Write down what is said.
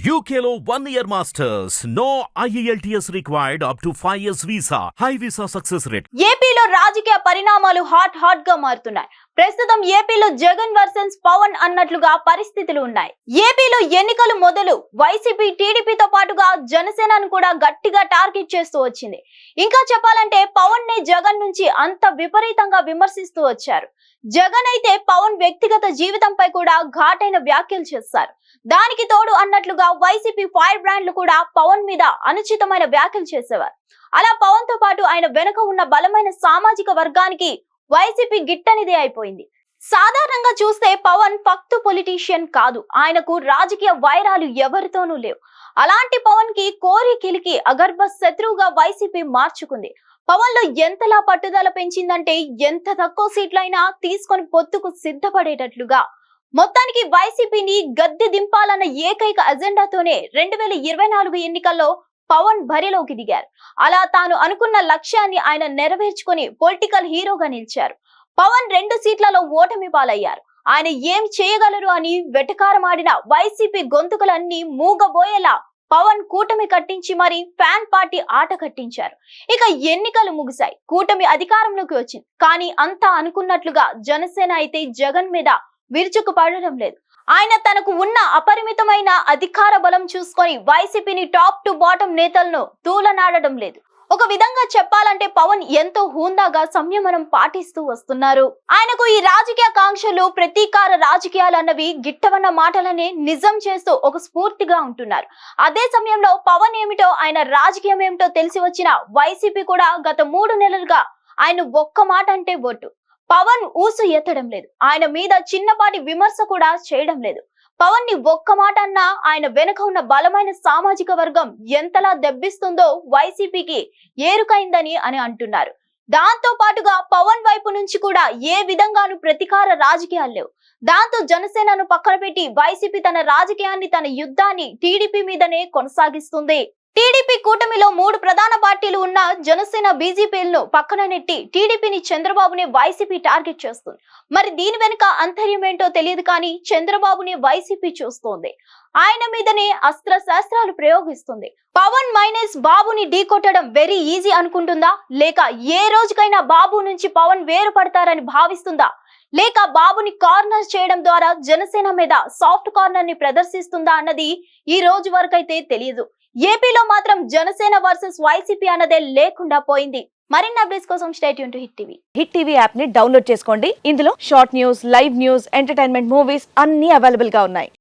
యూకేలో one year masters no IELTS required up to five years visa high visa success rate ఏపీలో రాజకీయ పరిణామాలు hot హాట్గా మారుతున్నాయి ప్రస్తుతం ఏపీలో జగన్ వర్సెన్స్ పవన్ అన్నట్లుగా పరిస్థితులు ఉన్నాయి. ఏపీలో ఎన్నికలు మొదలు వైసీపీ టీడీపీతో పాటుగా జనసేనను కూడా గట్టిగా టార్గెట్ చేస్తూ వచ్చింది. ఇంకా చెప్పాలంటే పవన్ని జగన్ నుంచి అంత విపరీతంగా విమర్శిస్తూ వచ్చారు. జగన్ అయితే పవన్ వ్యక్తిగత జీవితంపై కూడా ఘాటైన వ్యాఖ్యలు చేస్తారు. దానికి తోడు అన్నట్లుగా వైసీపీ ఫైర్ బ్రాండ్లు కూడా పవన్ మీద అనుచితమైన వ్యాఖ్యలు చేసేవారు. అలా పవన్తో పాటు ఆయన వెనుక ఉన్న బలమైన సామాజిక వర్గానికి వైసీపీ గిట్టనిదే అయిపోయింది. సాధారణంగా చూస్తే పవన్ ఫక్తు పొలిటీషియన్ కాదు. ఆయనకు రాజకీయ వైరాలు ఎవరితోనూ లేవు. అలాంటి పవన్కి కోరి కిలికి అగర్భ శత్రువుగా వైసీపీ మార్చుకుంది. పవన్లో ఎంతలా పట్టుదల పెంచిందంటే ఎంత తక్కువ సీట్లైనా తీసుకొని పొత్తుకు సిద్ధపడేటట్లుగా. మొత్తానికి వైసీపీని గద్దె దింపాలన్న ఏకైక అజెండాతోనే రెండు వేల ఇరవై నాలుగు ఎన్నికల్లో పవన్ బరిలోకి దిగారు. అలా తాను అనుకున్న లక్ష్యాన్ని ఆయన నెరవేర్చుకొని పొలిటికల్ హీరోగా నిలిచారు. పవన్ రెండు సీట్లలో ఓటమి పాలయ్యారు. ఆయన ఏం చేయగలరు అని వెటకారమాడిన వైసీపీ గొంతుకులన్నీ మూగబోయేలా పవన్ కూటమి కట్టించి మరి ఫ్యాన్ పార్టీ ఆట కట్టించారు. ఇక ఎన్నికలు ముగిశాయి. కూటమి అధికారంలోకి వచ్చింది. కానీ అంతా అనుకున్నట్లుగా జనసేన అయితే జగన్ మీద విరుచుకు పడడం లేదు. ఆయన తనకు ఉన్న అపరిమితమైన అధికార బలం చూసుకొని వైసీపీని టాప్ టు బాటం నేతలను తూలనాడడం లేదు. ఒక విధంగా చెప్పాలంటే పవన్ ఎంతో హూందాగా సంయమనం పాటిస్తూ వస్తున్నారు. ఆయనకు ఈ రాజకీయ కాంక్షలు ప్రతీకార రాజకీయాలు అన్నవి గిట్టవన్న మాటలనే నిజం చేస్తూ ఒక స్ఫూర్తిగా ఉంటున్నారు. అదే సమయంలో పవన్ ఏమిటో ఆయన రాజకీయం ఏమిటో తెలిసి వచ్చిన వైసీపీ కూడా గత మూడు నెలలుగా ఆయన ఒక్క మాట అంటే ఓటు పవన్ ఊసు ఎత్తడం లేదు. ఆయన మీద చిన్నపాటి విమర్శ కూడా చేయడం లేదు. పవన్ని ఒక్క మాట అన్నా ఆయన వెనుక ఉన్న బలమైన సామాజిక వర్గం ఎంతలా దెబ్బిస్తుందో వైసీపీకి ఏరుకైందని అని అంటున్నారు. దాంతో పాటుగా పవన్ వైపు నుంచి కూడా ఏ విధంగానూ ప్రతీకార రాజకీయాలు లేవు. దాంతో జనసేనను పక్కన పెట్టి వైసీపీ తన రాజకీయాన్ని తన యుద్ధాన్ని టీడీపీ మీదనే కొనసాగిస్తుంది టీడీపీ కూటమిలో మూడు ప్రధాన పార్టీలు ఉన్న జనసేన బీజేపీలను పక్కన నెట్టి టీడీపీని చంద్రబాబుని వైసీపీ టార్గెట్ చేస్తుంది. మరి దీని వెనుక అంతర్యం ఏంటో తెలియదు కానీ చంద్రబాబుని వైసీపీ చూస్తోంది. ఆయన మీదనే అస్త్ర శాస్త్రాలు ప్రయోగిస్తుంది. పవన్ మైనస్ బాబుని ఢీకొట్టడం వెరీ ఈజీ అనుకుంటుందా? లేక ఏ రోజుకైనా బాబు నుంచి పవన్ వేరు పడతారని భావిస్తుందా? లేక బాబుని కార్నర్ చేయడం ద్వారా జనసేన మీద సాఫ్ట్ కార్నర్ని ప్రదర్శిస్తుందా అన్నది ఈ రోజు వరకైతే తెలియదు ఏపీలో మాత్రం జనసేన వర్సెస్ వైసీపీ అన్నదే లేకుండా పోయింది. మరిన్ని అప్డేట్స్ కోసం stay Yoon to Hit TV. Hit TV యాప్ని డౌన్లోడ్ చేసుకోండి. ఇందులో short news live news entertainment movies అన్ని అవైలబుల్గా ఉన్నాయి.